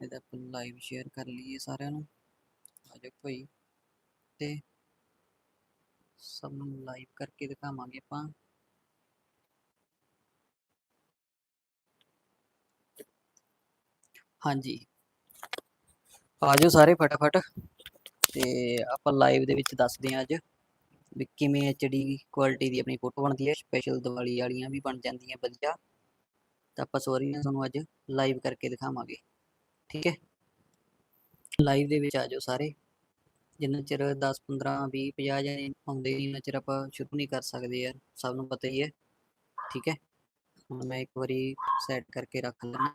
ਇਹਦਾ ਆਪਾਂ live share ਕਰ ਲਈਏ ਸਾਰਿਆਂ ਨੂੰ। ਆ ਜਾਓ ਭਾਈ। ਤੇ ਸਭ ਨੂੰ ਲਾਈਵ ਕਰਕੇ ਦਿਖਾਵਾਂਗੇ ਆਪਾਂ। ਹਾਂਜੀ। ਆ ਜਾਓ ਸਾਰੇ ਫਟਾਫਟ। ਤੇ ਆਪਾਂ ਲਾਈਵ ਦੇ ਵਿੱਚ ਦੱਸਦੇ ਹਾਂ ਅੱਜ ਵੀ ਕਿਵੇਂ ਐਚਡੀ ਕੁਆਲਿਟੀ ਦੀ ਆਪਣੀ ਫੋਟੋ ਬਣਦੀ ਹੈ। ਸਪੈਸ਼ਲ ਦੀਵਾਲੀ ਵਾਲੀਆਂ ਵੀ ਬਣ ਜਾਂਦੀਆਂ ਵਧੀਆ। ਤਾਂ ਆਪਾਂ ਸੋਰੀ ਨਾਲ ਤੁਹਾਨੂੰ ਅੱਜ ਲਾਈਵ ਕਰਕੇ ਦਿਖਾਵਾਂਗੇ। ਠੀਕ ਹੈ? ਲਾਈਵ ਦੇ ਵਿੱਚ ਆ ਜਾਓ ਸਾਰੇ। ਜਿੰਨਾ ਚਿਰ 10 15 20 50 ਜਣੇ ਆਉਂਦੇ ਨਹੀਂ ਉਹਨਾਂ ਚਿਰ ਆਪਾਂ ਸ਼ੁਰੂ ਨਹੀਂ ਕਰ ਸਕਦੇ ਯਾਰ। ਸਭ ਨੂੰ ਪਤਾ ਹੀ ਹੈ। ਠੀਕ ਹੈ? ਹੁਣ ਮੈਂ ਇੱਕ ਵਾਰੀ ਸੈੱਟ ਕਰਕੇ ਰੱਖ ਲੈਣਾ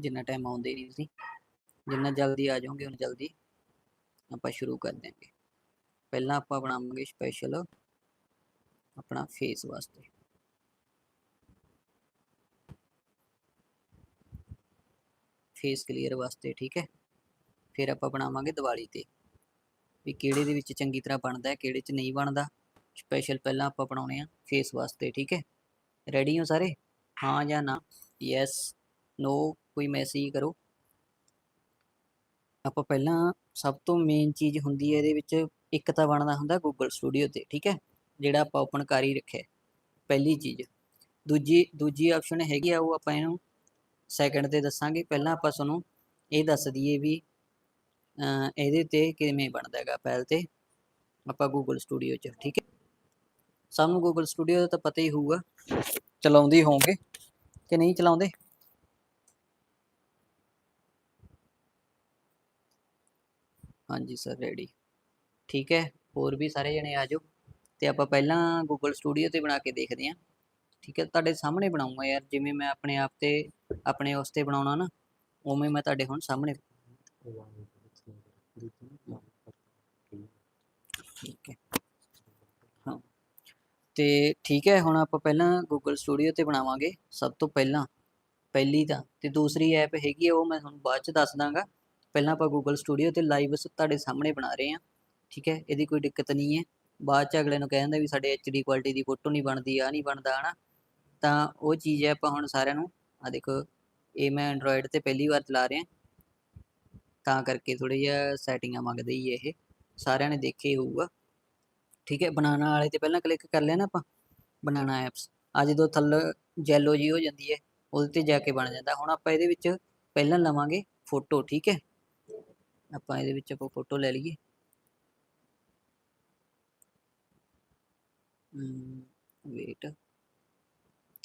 ਜਿੰਨਾ ਟਾਈਮ ਆਉਂਦੇ ਨਹੀਂ ਸੀ ਜਿੰਨਾ ਜਲਦੀ ਆ ਜਾਓਗੇ, ਉਨਾ ਜਲਦੀ ਆਪਾਂ ਸ਼ੁਰੂ ਕਰ ਦਿਆਂਗੇ। ਪਹਿਲਾਂ ਆਪਾਂ ਬਣਾਵਾਂਗੇ ਸਪੈਸ਼ਲ ਆਪਣਾ ਫੇਸ ਵਾਸਤੇ। ਫੇਸ ਕਲੀਅਰ ਵਾਸਤੇ, ਠੀਕ ਹੈ? ਫਿਰ ਆਪਾਂ ਬਣਾਵਾਂਗੇ ਦੀਵਾਲੀ ਤੇ। ਵੀ ਕਿਹੜੇ ਦੇ ਵਿੱਚ ਚੰਗੀ ਤਰ੍ਹਾਂ ਬਣਦਾ ਹੈ ਕਿਹੜੇ 'ਚ ਨਹੀਂ ਬਣਦਾ। ਸਪੈਸ਼ਲ ਪਹਿਲਾਂ ਆਪਾਂ ਬਣਾਉਣੇ ਆ ਫੇਸ ਵਾਸਤੇ, ਠੀਕ ਹੈ? ਰੈਡੀ ਹੋ ਸਾਰੇ? ਹਾਂ ਜਾਂ ਨਾ? ਯੈਸ ਨੋ ਕੋਈ ਮੈਸੇਜ ਕਰੋ। ਆਪਾਂ ਪਹਿਲਾਂ ਸਭ ਤੋਂ ਮੇਨ ਚੀਜ਼ ਹੁੰਦੀ ਹੈ ਇਹਦੇ ਵਿੱਚ, ਇੱਕ ਤਾਂ ਬਣਦਾ ਹੁੰਦਾ ਗੂਗਲ ਸਟੂਡੀਓ ਤੇ, ਠੀਕ ਹੈ? ਜਿਹੜਾ ਆਪਾਂ ਓਪਨ ਕਰ ਹੀ ਰੱਖਿਆ। ਪਹਿਲੀ ਚੀਜ਼। ਦੂਜੀ ਦੂਜੀ ਆਪਸ਼ਨ ਹੈਗੀ ਆ ਉਹ ਆਪਾਂ ਇਹਨੂੰ ਸੈਕਿੰਡ ਤੇ ਦੱਸਾਂਗੇ, ਪਹਿਲਾਂ ਆਪਾਂ ਤੁਹਾਨੂੰ ਇਹ ਦੱਸ ਦਈਏ ਵੀ ਇਹਦੇ ਤੇ ਕਿਵੇਂ ਬਣਦਾ ਹੈਗਾ ਪਹਿਲ ਤੇ, ਆਪਾਂ ਗੂਗਲ ਸਟੂਡੀਓ 'ਚ, ਠੀਕ ਹੈ? ਸਾਨੂੰ ਗੂਗਲ ਸਟੂਡੀਓ ਦਾ ਤਾਂ ਪਤਾ ਹੀ ਹੋਊਗਾ, ਚਲਾਉਂਦੇ ਹੋਵੋਗੇ ਕਿ ਨਹੀਂ ਚਲਾਉਂਦੇ? ਹਾਂਜੀ ਸਰ ਰੈਡੀ ਠੀਕ ਹੈ, ਹੋਰ ਵੀ ਸਾਰੇ ਜਣੇ ਆ ਜਾਓ, ਤੇ ਆਪਾਂ ਪਹਿਲਾਂ ਗੂਗਲ ਸਟੂਡੀਓ ਤੇ ਬਣਾ ਕੇ ਦੇਖਦੇ ਹਾਂ। ਠੀਕ ਹੈ, ਤੁਹਾਡੇ ਸਾਹਮਣੇ ਬਣਾਉਂਗਾ ਯਾਰ, ਜਿਵੇਂ ਮੈਂ ਆਪਣੇ ਆਪ ਤੇ ਆਪਣੇ ਉਸ ਤੇ ਬਣਾਉਣਾ ਨਾ, ਉਵੇਂ ਮੈਂ ਤੁਹਾਡੇ ਹੁਣ ਸਾਹਮਣੇ ਠੀਕ ਹੈ। ਹਾਂ। ਤੇ ਠੀਕ ਹੈ, ਹੁਣ ਆਪਾਂ ਪਹਿਲਾਂ ਗੂਗਲ ਸਟੂਡੀਓ ਤੇ ਬਣਾਵਾਂਗੇ, ਸਭ ਤੋਂ ਪਹਿਲਾਂ, ਪਹਿਲੀ ਤਾਂ, ਤੇ ਦੂਸਰੀ ਐਪ ਹੈਗੀ ਆ, ਉਹ ਮੈਂ ਤੁਹਾਨੂੰ ਬਾਅਦ ਚ ਦੱਸ ਦਾਂਗਾ। ਪਹਿਲਾਂ ਆਪਾਂ ਗੂਗਲ ਸਟੂਡੀਓ ਤੇ ਲਾਈਵ ਤੁਹਾਡੇ ਸਾਹਮਣੇ ਬਣਾ ਰਹੇ ਹਾਂ, ਠੀਕ ਹੈ, ਇਹਦੀ ਕੋਈ ਦਿੱਕਤ ਨਹੀਂ ਹੈ। ਬਾਅਦ ਚ ਅਗਲੇ ਨੂੰ ਕਹਿੰਦਾ ਵੀ ਸਾਡੇ ਐਚਡੀ ਕੁਆਲਿਟੀ ਦੀ ਫੋਟੋ ਨਹੀਂ ਬਣਦੀ ਆ ਨਹੀਂ ਬਣਦਾ, ਹਨਾ। ਤਾਂ ਉਹ ਚੀਜ਼ ਹੈ ਆਪਾਂ ਹੁਣ ਸਾਰਿਆਂ ਨੂੰ ਆ ਦੇਖੋ, ਇਹ ਮੈਂ ਐਂਡਰੋਇਡ ਤੇ ਪਹਿਲੀ ਵਾਰ ਚਲਾ ਰਿਹਾ। ਤਾਂ ਕਰਕੇ ਥੋੜੀ ਜਿਹਾ ਸੈਟਿੰਗਾਂ ਮੰਗਦੇ ਹੀ ਇਹ। ਸਾਰਿਆਂ ਨੇ ਦੇਖਿਆ ਹੀ ਹੋਊਗਾ। ਠੀਕ ਹੈ ਬਨਾਨਾ ਵਾਲੇ ਤੇ ਪਹਿਲਾਂ ਕਲਿੱਕ ਕਰ ਲਿਆ ਨਾ ਆਪਾਂ ਬਨਾਨਾ ਐਪਸ ਆ ਜਦੋਂ ਥੱਲੇ ਜੈਲੋ ਜੀ ਹੋ ਜਾਂਦੀ ਹੈ, ਉਹਦੇ ਤੇ ਜਾ ਕੇ ਬਣ ਜਾਂਦਾ। ਹੁਣ ਆਪਾਂ ਇਹਦੇ ਵਿੱਚ ਪਹਿਲਾਂ ਲਵਾਂਗੇ ਫੋਟੋ ਠੀਕ ਹੈ? ਆਪਾਂ ਇਹਦੇ ਵਿੱਚ ਆਪਾਂ ਫੋਟੋ ਲੈ ਲਈਏ। ਵੇਟ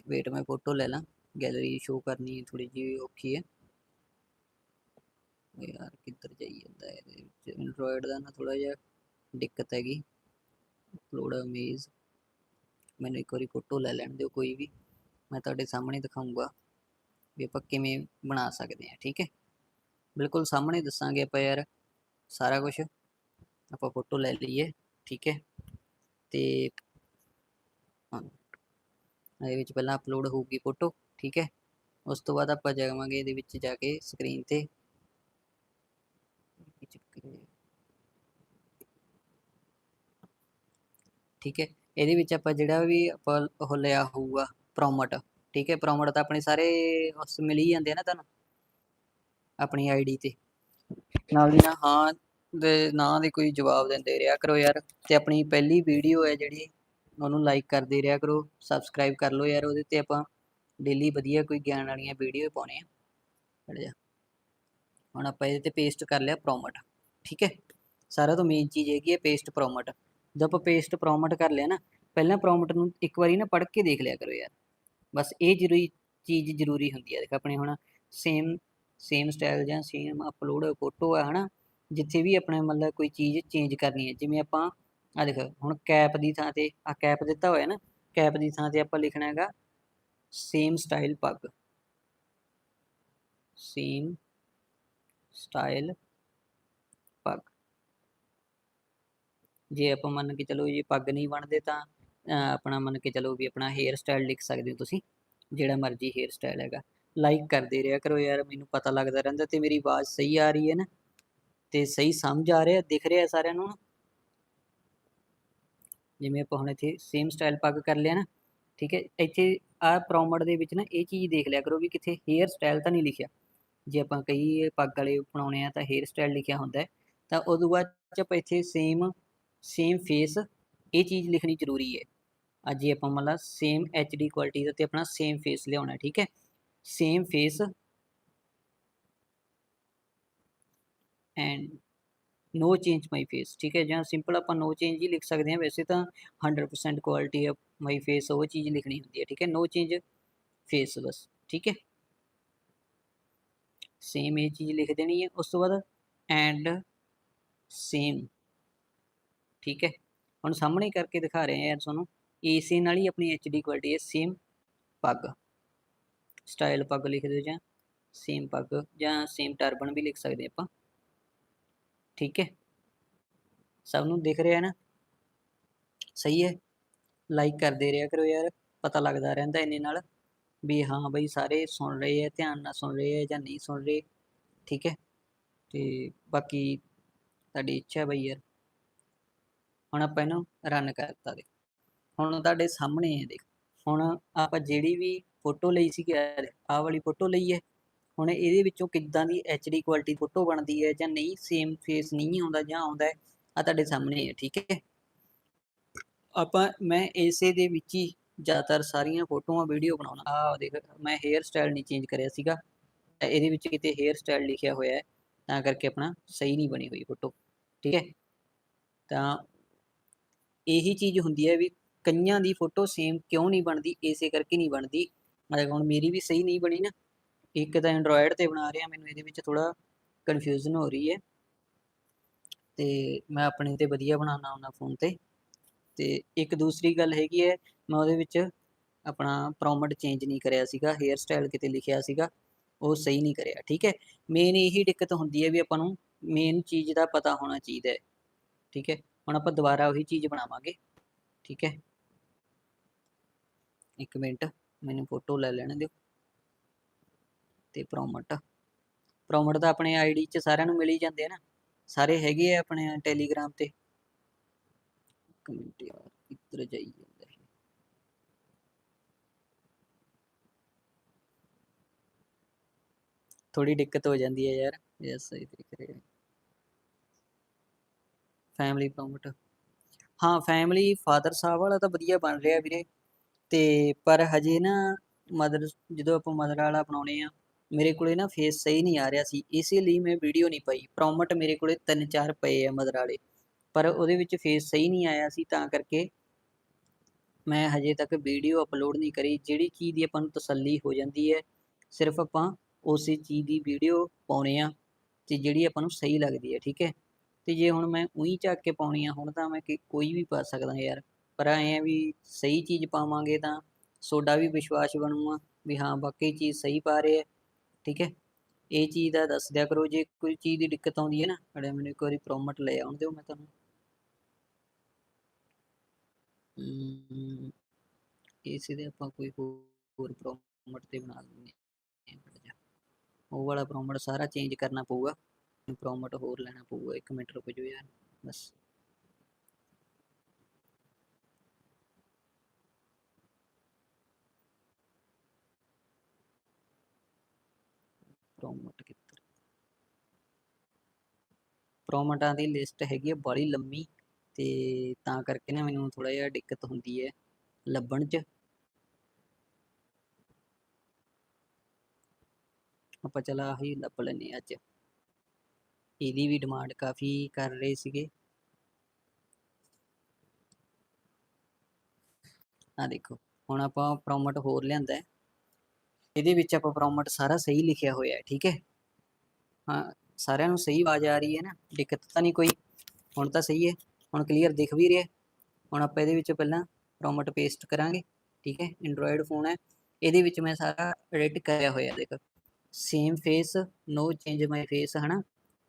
ਵੇਟ ਮੈਂ ਫੋਟੋ ਲੈ ਲਾਂ। ਗੈਲਰੀ ਸ਼ੋ ਕਰਨੀ ਥੋੜੀ ਜਿਹੀ ਔਖੀ ਹੈ। ਯਾਰ ਕਿੱਧਰ ਜਾਈ ਜਾਂਦਾ ਇਹਦੇ ਵਿੱਚ। ਐਂਡਰੋਇਡ ਦਾ ਨਾ ਥੋੜਾ ਜਿਹਾ ਦਿੱਕਤ ਹੈਗੀ। ਅਪਲੋਡ ਇਮੇਜ ਮੈਨੂੰ ਇੱਕ ਵਾਰੀ ਫੋਟੋ ਲੈ ਲੈਣ ਦਿਓ ਕੋਈ ਵੀ। ਮੈਂ ਤੁਹਾਡੇ ਸਾਹਮਣੇ ਦਿਖਾਉਂਗਾ ਵੀ ਆਪਾਂ ਕਿਵੇਂ ਬਣਾ ਸਕਦੇ ਹਾਂ, ਠੀਕ ਹੈ? ਬਿਲਕੁਲ ਸਾਹਮਣੇ ਦੱਸਾਂਗੇ ਆਪਾਂ ਯਾਰ ਸਾਰਾ ਕੁਝ ਆਪਾਂ ਫੋਟੋ ਲੈ ਲਈਏ, ਠੀਕ ਹੈ? ਤੇ ਇਹਦੇ ਵਿੱਚ ਪਹਿਲਾਂ ਅਪਲੋਡ ਹੋਊਗੀ ਫੋਟੋ ਠੀਕ ਹੈ? ਉਸ ਤੋਂ ਬਾਅਦ ਆਪਾਂ ਜਾਵਾਂਗੇ ਇਹਦੇ ਵਿੱਚ ਜਾ ਕੇ ਸਕਰੀਨ ਤੇ। ਠੀਕ ਹੈ? ਇਹਦੇ ਵਿੱਚ ਆਪਾਂ ਜਿਹੜਾ ਵੀ ਆਪਾਂ ਉਹ ਲਿਆ ਹੋਊਗਾ ਪ੍ਰੋਮਟ ਠੀਕ ਹੈ? ਪ੍ਰੋਮਟ ਤਾਂ ਆਪਣੇ ਸਾਰੇ ਉਸ ਮਿਲ ਹੀ ਜਾਂਦੇ ਆ ਨਾ ਤੁਹਾਨੂੰ? ਆਪਣੀ ਆਈਡੀ ਤੇ। ਨਾਲ ਦੀ ਨਾਲ ਹਾਂ ਦੇ, ਨਾਂ ਦੇ ਕੋਈ ਜਵਾਬ ਦਿੰਦੇ ਰਿਹਾ ਕਰੋ ਯਾਰ। ਤੇ ਆਪਣੀ ਪਹਿਲੀ ਵੀਡੀਓ ਹੈ ਜਿਹੜੀ, ਉਹਨੂੰ ਲਾਈਕ ਕਰਦੇ ਰਿਹਾ ਕਰੋ। ਸਬਸਕ੍ਰਾਈਬ ਕਰ ਲਓ ਯਾਰ ਉਹਦੇ ਤੇ ਆਪਾਂ। ਡੇਲੀ ਵਧੀਆ ਕੋਈ ਗਿਆਨ ਵਾਲੀਆਂ ਵੀਡੀਓ ਪਾਉਣੇ ਆ। ਛੱਡ ਜਾ। ਹੁਣ ਆਪਾਂ ਇਹਦੇ ਤੇ ਪੇਸਟ ਕਰ ਲਿਆ ਪ੍ਰੋਮਟ ਠੀਕ ਹੈ? ਸਾਰਾ ਤੋਂ ਮੇਨ ਚੀਜ਼ ਹੈਗੀ ਹੈ ਪੇਸਟ ਪ੍ਰੋਮਟ ਜਦੋਂ ਆਪਾਂ ਪੇਸਟ ਪ੍ਰੋਮਟ ਕਰ ਲਿਆ ਨਾ, ਪਹਿਲਾਂ ਪ੍ਰੋਮਟ ਨੂੰ ਇੱਕ ਵਾਰੀ ਨਾ ਪੜ੍ਹ ਕੇ ਦੇਖ ਲਿਆ ਕਰੋ ਯਾਰ। ਬਸ ਇਹ ਜ਼ਰੂਰੀ ਚੀਜ਼ ਜ਼ਰੂਰੀ ਹੁੰਦੀ ਹੈ। ਦੇਖ ਆਪਣੇ ਹੁਣ ਸੇਮ ਸੇਮ ਸਟਾਈਲ ਜਾਂ ਸੇਮ ਅਪਲੋਡ ਫੋਟੋ ਆ, ਹਨਾ? ਜਿੱਥੇ ਵੀ ਆਪਣੇ ਮਤਲਬ ਕੋਈ ਚੀਜ਼ ਚੇਂਜ ਕਰਨੀ ਹੈ। ਜਿਵੇਂ ਆਪਾਂ ਆ ਦੇਖ, ਹੁਣ ਕੈਪ ਦੀ ਥਾਂ ਤੇ ਆ ਕੈਪ ਦਿੱਤਾ ਹੋਇਆ ਨਾ ਕੈਪ ਦੀ ਥਾਂ ਤੇ ਆਪਾਂ ਲਿਖਣਾ ਹੈਗਾ ਸੇਮ ਸਟਾਈਲ ਪੱਗ ਸੇਮ ਸਟਾਈਲ ਪੱਗ ਜੇ ਆਪਾਂ ਮੰਨ ਕੇ ਚਲੋ ਜੇ ਪੱਗ ਨਹੀਂ ਬਣਦੇ ਤਾਂ ਆਪਣਾ ਮੰਨ ਕੇ ਚਲੋ ਵੀ ਆਪਣਾ ਹੇਅਰ ਸਟਾਈਲ ਲਿਖ ਸਕਦੇ ਹੋ ਤੁਸੀਂ, ਜਿਹੜਾ ਮਰਜ਼ੀ ਹੇਅਰ ਸਟਾਈਲ ਹੈਗਾ। ਲਾਈਕ ਕਰਦੇ ਰਿਹਾ ਕਰੋ ਯਾਰ, ਮੈਨੂੰ ਪਤਾ ਲੱਗਦਾ ਰਹਿੰਦਾ ਤੇ ਮੇਰੀ ਆਵਾਜ਼ ਸਹੀ ਆ ਰਹੀ ਹੈ ਨਾ, ਤੇ ਸਹੀ ਸਮਝ ਆ ਰਿਹਾ, ਦਿਖ ਰਿਹਾ ਸਾਰਿਆਂ ਨੂੰ ਜਿਵੇਂ ਆਪਾਂ ਹੁਣ ਇੱਥੇ ਸੇਮ ਸਟਾਈਲ ਪੱਗ ਕਰ ਲਿਆ ਨਾ, ਠੀਕ ਹੈ, ਇੱਥੇ ਆ ਪ੍ਰੋਮਟ ਦੇ ਵਿੱਚ ਨਾ ਇਹ ਚੀਜ਼ ਦੇਖ ਲਿਆ ਕਰੋ ਵੀ ਕਿੱਥੇ ਹੇਅਰ ਸਟਾਈਲ ਤਾਂ ਨਹੀਂ ਲਿਖਿਆ। ਜੇ ਆਪਾਂ ਕਈ ਪੱਗ ਵਾਲੇ ਬਣਾਉਣੇ ਆ ਤਾਂ ਹੇਅਰ ਸਟਾਈਲ ਲਿਖਿਆ ਹੁੰਦਾ ਹੈ। ਤਾਂ ਉਦੋਂ ਬਾਅਦ ਚ ਆਪਾਂ ਇੱਥੇ ਸੇਮ ਸੇਮ ਫੇਸ ਇਹ ਚੀਜ਼ ਲਿਖਣੀ ਜ਼ਰੂਰੀ ਹੈ। ਅੱਜ ਜੇ ਆਪਾਂ ਮਤਲਬ ਸੇਮ ਡੀ ਕੁਆਲਿਟੀ ਦਾ ਤੇ ਆਪਣਾ ਸੇਮ ਫੇਸ ਲਿਆਉਣਾ ਠੀਕ ਹੈ? Same face and no change my face ਠੀਕ ਹੈ? ਜਾਂ ਸਿੰਪਲ ਆਪਾਂ ਨੋ ਚੇਂਜ ਹੀ ਲਿਖ ਸਕਦੇ ਹਾਂ, ਵੈਸੇ ਤਾਂ 100% ਕੁਆਲਿਟੀ ਆਫ ਮਾਈ ਫੇਸ ਉਹ ਚੀਜ਼ ਲਿਖਣੀ ਹੁੰਦੀ ਹੈ, ਠੀਕ ਹੈ? ਨੋ ਚੇਂਜ ਫੇਸ ਬਸ, ਠੀਕ ਹੈ? ਸੇਮ ਇਹ ਚੀਜ਼ ਲਿਖ ਦੇਣੀ ਹੈ, ਉਸ ਤੋਂ ਬਾਅਦ ਐਂਡ ਸੇਮ ਠੀਕ ਹੈ? ਹੁਣ ਸਾਹਮਣੇ ਕਰਕੇ ਦਿਖਾ ਰਹੇ ਹਾਂ ਯਾਰ ਤੁਹਾਨੂੰ ਏਸੇ ਨਾਲ ਹੀ ਆਪਣੀ ਡੀ ਕੁਆਲਿਟੀ ਹੈ ਸੇਮ ਪੱਗ ਸਟਾਈਲ ਪੱਗ ਲਿਖ ਦਿਓ ਜਾਂ ਸੇਮ ਪੱਗ ਜਾਂ ਸੇਮ ਟਰਬਨ ਵੀ ਲਿਖ ਸਕਦੇ ਆਪਾਂ। ਠੀਕ ਹੈ। ਸਭ ਨੂੰ ਦਿਖ ਰਿਹਾ ਨਾ? ਸਹੀ ਹੈ। ਲਾਈਕ ਕਰਦੇ ਰਿਹਾ ਕਰੋ ਯਾਰ, ਪਤਾ ਲੱਗਦਾ ਰਹਿੰਦਾ ਇਹਨੇ ਨਾਲ ਵੀ ਹਾਂ ਬਈ ਸਾਰੇ ਸੁਣ ਰਹੇ ਆ ਧਿਆਨ ਨਾਲ ਸੁਣ ਰਹੇ ਆ ਜਾਂ ਨਹੀਂ ਸੁਣ ਰਹੇ, ਠੀਕ ਹੈ। ਤੇ ਬਾਕੀ ਤੁਹਾਡੀ ਇੱਛਾ ਹੈ ਬਈ ਯਾਰ, ਹੁਣ ਆਪਾਂ ਇਹਨੂੰ ਰਨ ਕਰਤਾ ਦੇ ਹੁਣ ਤੁਹਾਡੇ ਸਾਹਮਣੇ ਹੈ ਦੇਖ। ਹੁਣ ਆਪਾਂ ਜਿਹੜੀ ਵੀ ਫੋਟੋ ਲਈ ਸੀ ਆਹ ਵਾਲੀ ਫੋਟੋ ਲਈ ਹੈ। ਹੁਣ ਇਹਦੇ ਵਿੱਚੋਂ ਕਿੱਦਾਂ ਦੀ ਡੀ ਕੁਆਲਿਟੀ ਫੋਟੋ ਬਣਦੀ ਹੈ ਜਾਂ ਨਹੀਂ ਸੇਮ ਫੇਸ ਨਹੀਂ ਆਉਂਦਾ ਜਾਂ ਆਉਂਦਾ ਆ ਤੁਹਾਡੇ ਸਾਹਮਣੇ ਹੈ, ਠੀਕ ਹੈ? ਆਪਾਂ, ਮੈਂ ਇਸੇ ਦੇ ਵਿੱਚ ਹੀ ਜ਼ਿਆਦਾਤਰ ਸਾਰੀਆਂ ਫੋਟੋਆਂ ਵੀਡੀਓ ਬਣਾਉਣਾ। ਆ ਦੇਖ, ਮੈਂ ਹੇਅਰ ਸਟਾਈਲ ਨਹੀਂ ਚੇਂਜ ਕਰਿਆ ਸੀਗਾ। ਇਹਦੇ ਵਿੱਚ ਕਿਤੇ ਹੇਅਰ ਸਟਾਈਲ ਲਿਖਿਆ ਹੋਇਆ ਹੈ, ਤਾਂ ਕਰਕੇ ਆਪਣਾ ਸਹੀ ਨਹੀਂ ਬਣੀ ਹੋਈ ਫੋਟੋ, ਠੀਕ ਹੈ? ਤਾਂ ਇਹੀ ਚੀਜ਼ ਹੁੰਦੀ ਹੈ ਵੀ ਕਈਆਂ ਦੀ ਫੋਟੋ ਸੇਮ ਕਿਉਂ ਨਹੀਂ ਬਣਦੀ, ਇਸੇ ਕਰਕੇ ਨਹੀਂ ਬਣਦੀ। ਮਤਲਬ ਹੁਣ ਮੇਰੀ ਵੀ ਸਹੀ ਨਹੀਂ ਬਣੀ ਨਾ। ਇੱਕ ਤਾਂ ਐਂਡਰੋਇਡ ਤੇ ਬਣਾ ਰਿਹਾ, ਮੈਨੂੰ ਇਹਦੇ ਵਿੱਚ ਥੋੜਾ ਕਨਫਿਊਜ਼ਨ ਹੋ ਰਹੀ ਹੈ। ਤੇ ਮੈਂ ਆਪਣੇ ਤੇ ਵਧੀਆ ਬਣਾਉਣਾ ਉਹਨਾਂ ਫੋਨ ਤੇ। ਤੇ ਇੱਕ ਦੂਸਰੀ ਗੱਲ ਹੈਗੀ ਹੈ, ਮੈਂ ਉਹਦੇ ਵਿੱਚ ਆਪਣਾ ਪ੍ਰੋਮਟ ਚੇਂਜ ਨਹੀਂ ਕਰਿਆ ਸੀਗਾ ਹੇਅਰ ਸਟਾਈਲ ਕਿਤੇ ਲਿਖਿਆ ਸੀਗਾ, ਉਹ ਸਹੀ ਨਹੀਂ ਕਰਿਆ, ਠੀਕ ਹੈ? ਮੇਨ ਇਹੀ ਦਿੱਕਤ ਹੁੰਦੀ ਹੈ ਵੀ ਆਪਾਂ ਨੂੰ ਮੇਨ ਚੀਜ਼ ਦਾ ਪਤਾ ਹੋਣਾ ਚਾਹੀਦਾ ਹੈ, ਠੀਕ ਹੈ? ਹੁਣ ਆਪਾਂ ਦੁਬਾਰਾ ਉਹੀ ਚੀਜ਼ ਬਣਾਵਾਂਗੇ, ਠੀਕ ਹੈ? ਇੱਕ ਮਿੰਟ, ਮੈਨੂੰ ਫੋਟੋ ਲੈ ਲੈਣ ਦਿਓ। ਤੇ ਪ੍ਰੋਮਟ। ਪ੍ਰੋਮਟ ਤਾਂ ਆਪਣੇ ਆਈਡੀ 'ਚ ਸਾਰਿਆਂ ਨੂੰ ਮਿਲ ਹੀ ਜਾਂਦੇ ਆ ਨਾ। ਸਾਰੇ ਹੈਗੇ ਆ ਆਪਣੇ ਟੈਲੀਗ੍ਰਾਮ ਤੇ। ਇੱਕ ਯਾਰ, ਕਿੱਧਰ ਜਾਈ ਜਾਂਦਾ ਹੈ ਥੋੜੀ ਦਿੱਕਤ ਹੋ ਜਾਂਦੀ ਹੈ ਯਾਰ। ਯੈਸ ਸਹੀ ਦੇਖ ਰਹੇ ਫੈਮਿਲੀ ਪ੍ਰੋਮਟ। ਹਾਂ, ਫੈਮਿਲੀ ਫਾਦਰ ਸਾਹਿਬ ਵਾਲਾ ਤਾਂ ਵਧੀਆ ਬਣ ਰਿਹਾ ਵੀਰੇ। ਤੇ ਪਰ ਹਜੇ ਨਾ ਮਦਰ, ਜਦੋਂ ਆਪਾਂ ਮਦਰ ਵਾਲਾ ਬਣਾਉਣੇ ਆ ਮੇਰੇ ਕੋਲੇ ਨਾ ਫੇਸ ਸਹੀ ਨਹੀਂ ਆ ਰਿਹਾ ਸੀ, ਇਸੇ ਲਈ ਮੈਂ ਵੀਡੀਓ ਨਹੀਂ ਪਾਈ। ਪ੍ਰੋਮਟ ਮੇਰੇ ਕੋਲੇ ਤਿੰਨ ਚਾਰ ਪਏ ਆ ਮਦਰ ਵਾਲੇ, ਪਰ ਉਹਦੇ ਵਿੱਚ ਫੇਸ ਸਹੀ ਨਹੀਂ ਆਇਆ ਸੀ, ਤਾਂ ਕਰਕੇ ਮੈਂ ਹਜੇ ਤੱਕ ਵੀਡੀਓ ਅਪਲੋਡ ਨਹੀਂ ਕਰੀ, ਜਿਹੜੀ ਚੀਜ਼ ਦੀ ਆਪਾਂ ਨੂੰ ਤਸੱਲੀ ਹੋ ਜਾਂਦੀ ਹੈ, ਸਿਰਫ ਆਪਾਂ ਉਸੇ ਚੀਜ਼ ਦੀ ਵੀਡੀਓ ਪਾਉਣੇ ਆ, ਤੇ ਜਿਹੜੀ ਆਪਾਂ ਨੂੰ ਸਹੀ ਲੱਗਦੀ ਹੈ, ਠੀਕ ਹੈ? ਤੇ ਜੇ ਹੁਣ ਮੈਂ ਉਹੀ ਚੱਕ ਕੇ ਪਾਉਣੀ ਆ, ਹੁਣ ਤਾਂ ਮੈਂ ਕੋਈ ਵੀ ਪਾ ਸਕਦਾ ਯਾਰ, ਪਰ ਐ ਵੀ ਸਹੀ ਚੀਜ਼ ਪਾਵਾਂਗੇ ਤਾਂ ਸੋਡਾ ਵੀ ਵਿਸ਼ਵਾਸ ਬਣੂਗਾ, ਵੀ ਹਾਂ, ਵਾਕਈ ਚੀਜ਼ ਸਹੀ ਪਾ ਰਹੇ ਆ। ਠੀਕ ਹੈ। ਇਹ ਚੀਜ਼ ਦਾ ਦੱਸ ਦਿਆ ਕਰੋ, ਜੇ ਕੋਈ ਚੀਜ਼ ਦੀ ਦਿੱਕਤ ਆਉਂਦੀ ਹੈ ਨਾ ਅੜੇ ਮੈਨੂੰ ਇੱਕ ਵਾਰੀ ਪ੍ਰੋਮਟ ਲੈ ਆਉਣ ਦਿਓ ਮੈਂ ਤੁਹਾਨੂੰ। ਇਸੇ ਦੇ ਆਪਾਂ ਕੋਈ ਹੋਰ ਪ੍ਰੋਮਟ ਤੇ ਬਣਾ ਲੈਂਦੇ ਹਾਂ ਉਹ ਵਾਲਾ ਪ੍ਰੋਮਟ ਸਾਰਾ ਚੇਂਜ ਕਰਨਾ ਪਊਗਾ ਪ੍ਰੋਮਟ ਹੋਰ ਲੈਣਾ ਪਊਗਾ 1 ਮਿੰਟ ਰੁਕ ਜਾਓ ਯਾਰ, ਬਸ। ਪ੍ਰੋਮਟ ਕਿੱਧਰ ਪ੍ਰੋਮਟਾਂ ਦੀ ਲਿਸਟ ਹੈਗੀ ਹੈ ਬੜੀ ਲੰਮੀ ਤੇ ਤਾਂ ਕਰਕੇ ਨਾ ਮੈਨੂੰ ਥੋੜਾ ਜਿਹਾ ਦਿੱਕਤ ਹੁੰਦੀ ਹੈ ਲੱਭਣ 'ਚ। ਆਪਾਂ ਚਲਾ ਆਹੀ ਲੱਭ ਲੈਨੇ ਅੱਜ। ਇਹਦੀ ਵੀ ਡਿਮਾਂਡ ਕਾਫੀ ਕਰ ਰਹੇ ਸੀਗੇ। ਆ ਦੇਖੋ, ਹੁਣ ਆਪਾਂ ਪ੍ਰੋਮਟ ਹੋਰ ਲਿਆਂਦਾ। ਇਹਦੇ ਵਿੱਚ ਆਪਾਂ ਪ੍ਰੋਮਟ ਸਾਰਾ ਸਹੀ ਲਿਖਿਆ ਹੋਇਆ ਹੈ, ਠੀਕ ਹੈ? ਹਾਂ, ਸਾਰਿਆਂ ਨੂੰ ਸਹੀ ਆਵਾਜ਼ ਆ ਰਹੀ ਹੈ ਨਾ, ਦਿੱਕਤ ਤਾਂ ਨਹੀਂ ਕੋਈ, ਹੁਣ ਤਾਂ ਸਹੀ ਹੈ, ਹੁਣ ਕਲੀਅਰ ਦਿਖ ਵੀ ਰਿਹਾ ਹੁਣ ਆਪਾਂ ਇਹਦੇ ਵਿੱਚ ਪਹਿਲਾਂ ਪ੍ਰੋਮਟ ਪੇਸਟ ਕਰਾਂਗੇ, ਠੀਕ ਹੈ? ਐਂਡਰੋਇਡ ਫੋਨ ਹੈ, ਇਹਦੇ ਵਿੱਚ ਮੈਂ ਸਾਰਾ ਐਡਿਟ ਕਰਿਆ ਹੋਇਆ, ਦੇਖੋ। Same face no change my face ਹਨਾ?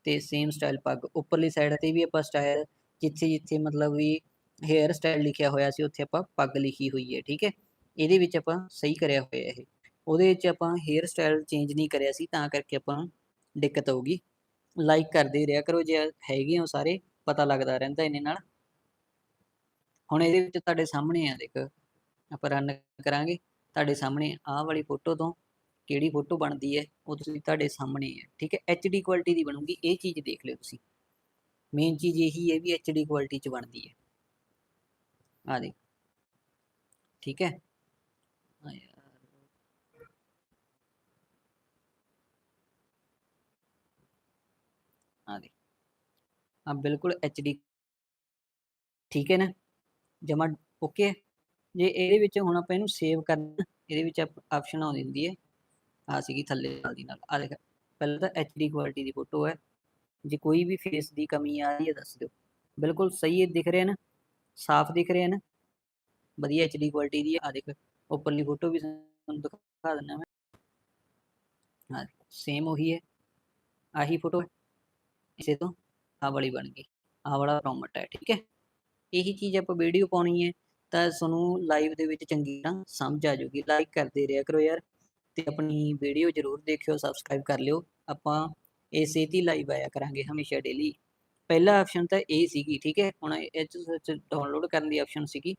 ਤੇ ਸੇਮ ਸਟਾਈਲ ਪੱਗ, ਉੱਪਰਲੀ ਸਾਈਡ ਤੇ ਵੀ ਆਪਾਂ ਸਟਾਈਲ ਜਿੱਥੇ ਜਿੱਥੇ ਮਤਲਬ ਵੀ ਹੇਅਰ ਸਟਾਈਲ ਲਿਖਿਆ ਹੋਇਆ ਸੀ, ਉੱਥੇ ਆਪਾਂ ਪੱਗ ਲਿਖੀ ਹੋਈ ਹੈ, ਠੀਕ ਹੈ? ਇਹਦੇ ਵਿੱਚ ਆਪਾਂ ਸਹੀ ਕਰਿਆ ਹੋਇਆ ਇਹ। ਉਹਦੇ ਵਿੱਚ ਆਪਾਂ ਹੇਅਰ ਸਟਾਈਲ ਚੇਂਜ ਨਹੀਂ ਕਰਿਆ ਸੀ, ਤਾਂ ਕਰਕੇ ਆਪਾਂ ਦਿੱਕਤ ਆਊਗੀ। ਲਾਈਕ ਕਰਦੇ ਰਿਹਾ ਕਰੋ, ਜੇ ਹੈਗੇ ਹੋ ਸਾਰੇ, ਪਤਾ ਲੱਗਦਾ ਰਹਿੰਦਾ ਇਹਨੇ ਨਾਲ। ਹੁਣ ਇਹਦੇ ਵਿੱਚ ਤੁਹਾਡੇ ਸਾਹਮਣੇ ਆ, ਦੇਖ, ਆਪਾਂ ਰਨ ਕਰਾਂਗੇ। ਤੁਹਾਡੇ ਸਾਹਮਣੇ ਆਹ ਵਾਲੀ ਫੋਟੋ ਤੋਂ ਕਿਹੜੀ ਫੋਟੋ ਬਣਦੀ ਹੈ, ਉਹ ਤੁਸੀਂ ਤੁਹਾਡੇ ਸਾਹਮਣੇ ਹੈ, ਠੀਕ ਹੈ? ਐਚਡੀ ਕੁਆਲਿਟੀ ਦੀ ਬਣੂਗੀ, ਇਹ ਚੀਜ਼ ਦੇਖ ਲਿਓ ਤੁਸੀਂ। ਮੇਨ ਚੀਜ਼ ਇਹੀ ਹੈ ਵੀ ਐਚਡੀ ਕੁਆਲਿਟੀ ਚ ਬਣਦੀ ਹੈ। ਆ ਦੇਖ, ਠੀਕ ਹੈ ਆ ਯਾਰ ਆ ਦੇਖ ਹਾਂ ਬਿਲਕੁਲ ਐਚਡੀ ਠੀਕ ਹੈ ਨਾ ਜਮਾ ਓਕੇ ਜੇ ਇਹਦੇ ਵਿੱਚ ਹੁਣ ਆਪਾਂ ਇਹਨੂੰ ਸੇਵ ਕਰਨਾ ਇਹਦੇ ਵਿੱਚ ਆਪਸ਼ਨ ਆਉਂਦੀ ਹੁੰਦੀ ਹੈ ਆ ਸੀਗੀ ਥੱਲੇ ਨਾਲ ਦੀ ਨਾਲ ਆ ਦੇਖ ਪਹਿਲਾਂ ਤਾਂ ਐਚਡੀ ਕੁਆਲਿਟੀ ਦੀ ਫੋਟੋ ਹੈ ਜੇ ਕੋਈ ਵੀ ਫੇਸ ਦੀ ਕਮੀ ਆ ਰਹੀ ਹੈ ਦੱਸ ਦਿਓ ਬਿਲਕੁਲ ਸਹੀ ਹੈ ਦਿਖ ਰਿਹਾ ਨਾ ਸਾਫ਼ ਦਿਖ ਰਿਹਾ ਨਾ ਵਧੀਆ ਐਚਡੀ ਕੁਆਲਿਟੀ ਦੀ ਆ ਦੇਖ ਉੱਪਰਲੀ ਫੋਟੋ ਵੀ ਤੁਹਾਨੂੰ ਦਿਖਾ ਦਿੰਦਾ ਮੈਂ ਹਾਂ ਸੇਮ ਉਹੀ ਹੈ ਆਹੀ ਫੋਟੋ ਇਸੇ ਤੋਂ ਆਹ ਵਾਲੀ ਬਣ ਗਈ, ਆਹ ਵਾਲਾ ਪ੍ਰੋਮਟ ਹੈ, ਠੀਕ ਹੈ। ਇਹੀ ਚੀਜ਼ ਆਪਾਂ ਵੀਡੀਓ ਪਾਉਣੀ ਹੈ, ਤਾਂ ਤੁਹਾਨੂੰ ਲਾਈਵ ਦੇ ਵਿੱਚ ਚੰਗੀ ਤਰ੍ਹਾਂ ਸਮਝ ਆ ਜਾਊਗੀ। ਲਾਈਕ ਕਰਦੇ ਰਿਹਾ ਕਰੋ ਯਾਰ ਤੇ ਆਪਣੀ ਵੀਡੀਓ ਜ਼ਰੂਰ ਦੇਖਿਓ ਸਬਸਕ੍ਰਾਈਬ ਕਰ ਲਿਓ। ਆਪਾਂ ਇਸੇ ਤੇ ਲਾਈਵ ਆਇਆ ਕਰਾਂਗੇ ਹਮੇਸ਼ਾ ਡੇਲੀ ਪਹਿਲਾ ਆਪਸ਼ਨ ਤਾਂ ਇਹ ਸੀਗੀ, ਠੀਕ ਹੈ। ਹੁਣ ਇਹ ਚ ਡਾਊਨਲੋਡ ਕਰਨ ਦੀ ਆਪਸ਼ਨ ਸੀਗੀ,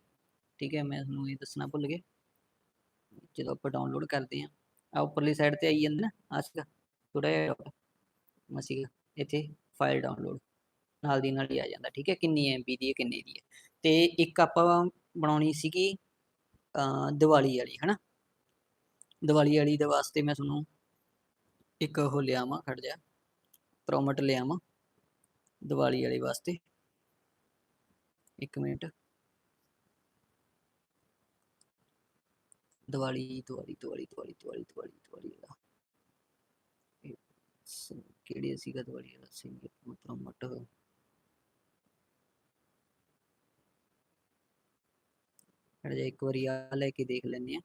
ਠੀਕ ਹੈ। ਮੈਂ ਤੁਹਾਨੂੰ ਇਹ ਦੱਸਣਾ ਭੁੱਲ ਗਿਆ। ਜਦੋਂ ਆਪਾਂ ਡਾਊਨਲੋਡ ਕਰਦੇ ਹਾਂ ਆ ਉੱਪਰਲੀ ਸਾਈਡ ਤੇ ਆਈ ਜਾਂਦਾ ਨਾ ਆ ਸੀਗਾ ਥੋੜਾ ਜਿਹਾ ਸੀਗਾ, ਇੱਥੇ ਫਾਈਲ ਡਾਊਨਲੋਡ ਨਾਲ ਦੀ ਨਾਲ ਹੀ ਆ ਜਾਂਦਾ, ਠੀਕ ਹੈ? ਕਿੰਨੀ ਐਮਬੀ ਦੀ ਹੈ, ਕਿੰਨੇ ਦੀ ਹੈ? ਤੇ ਇੱਕ ਆਪਾਂ ਬਣਾਉਣੀ ਸੀਗੀ ਦੀਵਾਲੀ ਵਾਲੀ, ਹਨਾ? ਦੀਵਾਲੀ ਵਾਲੀ ਦੇ ਵਾਸਤੇ ਮੈਂ ਤੁਹਾਨੂੰ ਇੱਕ ਉਹ ਲਿਆਵਾਂ, ਖੜ ਜਾ, ਪ੍ਰੋਮਟ ਲਿਆਵਾਂ, ਦੀਵਾਲੀ ਵਾਲੇ ਵਾਸਤੇ। ਇੱਕ ਮਿੰਟ। ਦੀਵਾਲੀ ਦੀਵਾਲੀ ਦੀਵਾਲੀ ਦੀਵਾਲੀ ਦੀਵਾਲੀ ਦੀਵਾਲੀ ਦੀਵਾਲੀ ਦਾ ਕਿਹੜੀ ਸੀਗਾ ਦੀਵਾਲੀ ਵਾਲਾ? ਸੀ ਪ੍ਰੋਮਟ। ਖੜ ਜਾ ਇੱਕ ਵਾਰੀ ਆ ਲੈ ਕੇ ਦੇਖ ਲੈਂਦੇ ਆ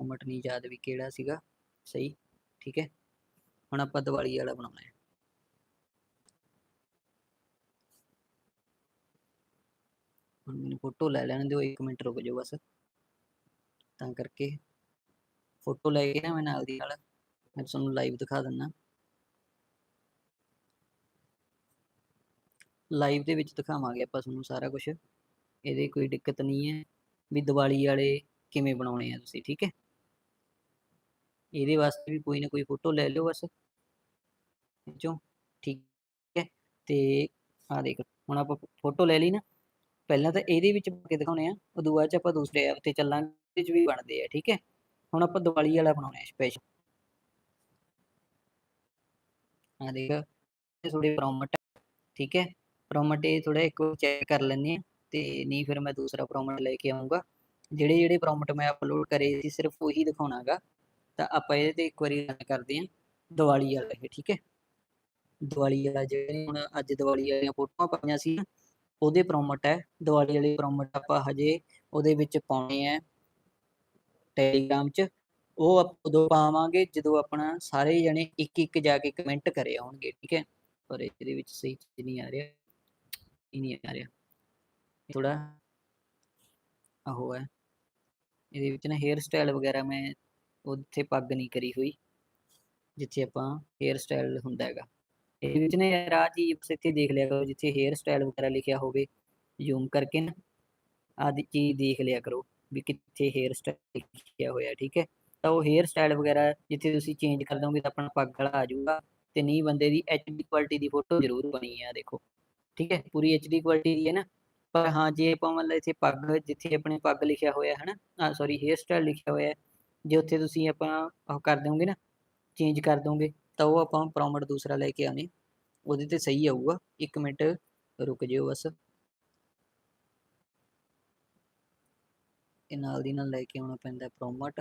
ਪ੍ਰੋਮਟ ਨਹੀਂ ਯਾਦ ਵੀ ਕਿਹੜਾ ਸੀਗਾ, ਸਹੀ, ਠੀਕ ਹੈ। ਹੁਣ ਆਪਾਂ ਦੀਵਾਲੀ ਵਾਲਾ ਬਣਾਉਣਾ ਹੈ। ਹੁਣ ਮੈਨੂੰ ਫੋਟੋ ਲੈ ਲੈਣ ਦਿਓ 1 ਮਿੰਟ ਰੁਕ ਜਾਓ ਬਸ। ਤਾਂ ਕਰਕੇ ਫੋਟੋ ਲੈ ਕੇ ਨਾ ਮੈਂ ਨਾਲ ਦੀ ਨਾਲ, ਮੈਂ ਤੁਹਾਨੂੰ ਲਾਈਵ ਦਿਖਾ ਦਿੰਦਾ ਲਾਈਵ ਦੇ ਵਿੱਚ ਦਿਖਾਵਾਂਗੇ ਆਪਾਂ ਤੁਹਾਨੂੰ ਸਾਰਾ ਕੁਝ ਇਹਦੇ ਕੋਈ ਦਿੱਕਤ ਨਹੀਂ ਹੈ। ਵੀ ਦੀਵਾਲੀ ਵਾਲੇ ਕਿਵੇਂ ਬਣਾਉਣੇ ਆ ਤੁਸੀਂ, ਠੀਕ ਹੈ? ਇਹਦੇ ਵਾਸਤੇ ਵੀ ਕੋਈ ਨਾ ਕੋਈ ਫੋਟੋ ਲੈ ਲਿਓ ਬਸ। ਵਿੱਚੋਂ, ਠੀਕ ਹੈ? ਤੇ ਆ ਦੇਖ ਹੁਣ ਆਪਾਂ ਫੋਟੋ ਲੈ ਲਈ ਨਾ, ਪਹਿਲਾਂ ਤਾਂ ਇਹਦੇ ਵਿੱਚ ਪਾ ਕੇ ਦਿਖਾਉਣੇ ਆ, ਉਦੋਂ ਬਾਅਦ ਚ ਆਪਾਂ ਦੂਸਰੇ ਐਪ ਤੇ ਚੱਲਾਂਗੇ, ਇਹਦੇ ਵਿੱਚ ਵੀ ਬਣਦੇ ਆ, ਠੀਕ ਹੈ? ਹੁਣ ਆਪਾਂ ਦੀਵਾਲੀ ਵਾਲਾ ਬਣਾਉਣਾ ਹੈ ਸਪੈਸ਼ਲ ਆ ਦੇਖ, ਇਹ ਥੋੜੇ ਪ੍ਰੋਮਟ ਠੀਕ ਹੈ? ਪ੍ਰੋਮਟ ਇਹ ਥੋੜਾ ਇੱਕ ਚੈੱਕ ਕਰ ਲੈਣੇ ਆ। ਤੇ ਨਹੀਂ ਫਿਰ ਮੈਂ ਦੂਸਰਾ ਪ੍ਰੋਮਟ ਲੈ ਕੇ ਆਉਂਗਾ ਜਿਹੜੇ ਜਿਹੜੇ ਪ੍ਰੋਮਟ ਮੈਂ ਅਪਲੋਡ ਕਰੇ ਸੀ ਸਿਰਫ ਉਹੀ ਦਿਖਾਉਣਾਗਾ। ਤਾਂ ਆਪਾਂ ਇਹਦੇ ਤੇ ਇੱਕ ਵਾਰੀ ਰਨ ਕਰਦੇ ਹਾਂ, ਦੀਵਾਲੀ ਵਾਲਾ ਇਹ, ਠੀਕ ਹੈ? ਦੀਵਾਲੀ ਵਾਲਾ ਜਿਹੜੇ ਹੁਣ ਅੱਜ ਦੀਵਾਲੀ ਵਾਲੀਆਂ ਫੋਟੋਆਂ ਪਾਈਆਂ ਸੀ ਉਹਦੇ ਪ੍ਰੋਮਟ ਹੈ। ਦੀਵਾਲੀ ਵਾਲੇ ਪ੍ਰੋਮਟ ਆਪਾਂ ਹਜੇ ਉਹਦੇ ਵਿੱਚ ਪਾਉਣੇ ਆ ਟੈਲੀਗ੍ਰਾਮ 'ਚ। ਉਹ ਆਪਾਂ ਉਦੋਂ ਪਾਵਾਂਗੇ ਜਦੋਂ ਆਪਣਾ ਸਾਰੇ ਜਣੇ ਇੱਕ ਇੱਕ ਜਾ ਕੇ ਕਮੈਂਟ ਕਰੇ ਆਉਣਗੇ, ਠੀਕ ਹੈ? ਪਰ ਇਹਦੇ ਵਿੱਚ ਸਹੀ ਚੀਜ਼ ਨਹੀਂ ਆ ਰਿਹਾ। ਨਹੀਂ ਆ ਰਿਹਾ। ਥੋੜਾ ਆਹੋ ਹੈ। ਇਹਦੇ ਵਿੱਚ ਨਾ ਹੇਅਰ ਸਟਾਈਲ ਵਗੈਰਾ ਮੈਂ ਉੱਥੇ ਪੱਗ ਨਹੀਂ ਕਰੀ ਹੋਈ, ਜਿੱਥੇ ਆਪਾਂ ਹੇਅਰ ਸਟਾਈਲ ਹੁੰਦਾ ਹੈਗਾ। ਇਹਦੇ ਵਿੱਚ ਨਾ ਯਾਰ ਆ ਚੀਜ਼ ਇੱਥੇ ਦੇਖ ਲਿਆ ਕਰੋ, ਜਿੱਥੇ ਹੇਅਰ ਸਟਾਈਲ ਵਗੈਰਾ ਲਿਖਿਆ ਹੋਵੇ ਜ਼ੂਮ ਕਰਕੇ ਨਾ ਆਦੀ ਚੀਜ਼ ਦੇਖ ਲਿਆ ਕਰੋ, ਵੀ ਕਿੱਥੇ ਹੇਅਰ ਸਟਾਈਲ ਲਿਖਿਆ ਹੋਇਆ, ਠੀਕ ਹੈ? ਤਾਂ ਉਹ ਹੇਅਰ ਸਟਾਈਲ ਵਗੈਰਾ ਜਿੱਥੇ ਤੁਸੀਂ ਚੇਂਜ ਕਰ ਦੋਗੇ ਤਾਂ ਆਪਣਾ ਪੱਗ ਵਾਲਾ ਆ ਜਾਊਗਾ ਤੇ ਨਹੀਂ ਬੰਦੇ ਦੀ ਐਚਡੀ ਕੁਆਲਿਟੀ ਦੀ ਫੋਟੋ ਜ਼ਰੂਰ ਬਣੀ ਆ, ਦੇਖੋ। ਠੀਕ ਹੈ? ਪੂਰੀ ਐਚਡੀ ਕੁਆਲਿਟੀ ਦੀ ਹੈ ਨਾ। ਪਰ ਹਾਂ, ਜੇ ਆਪਾਂ ਮਤਲਬ ਇੱਥੇ ਪੱਗ, ਜਿੱਥੇ ਆਪਣੇ ਪੱਗ ਲਿਖਿਆ ਹੋਇਆ ਹੈ ਨਾ ਆ ਸੌਰੀ ਹੇਅਰ ਸਟਾਈਲ ਲਿਖਿਆ ਹੋਇਆ, ਜੇ ਉੱਥੇ ਤੁਸੀਂ ਆਪਾਂ ਉਹ ਕਰ ਦੋਗੇ ਨਾ ਚੇਂਜ ਕਰ ਦੋਗੇ ਤਾਂ ਉਹ ਆਪਾਂ ਪ੍ਰੋਮਟ ਦੂਸਰਾ ਲੈ ਕੇ ਆਉਣੇ। ਉਹਦੇ ਤੇ ਸਹੀ ਆਊਗਾ। 1 ਮਿੰਟ, ਰੁਕ ਜਿਓ ਬਸ। ਇਹ ਨਾਲ ਦੀ ਨਾਲ ਲੈ ਕੇ ਆਉਣਾ ਪੈਂਦਾ ਪ੍ਰੋਮਟ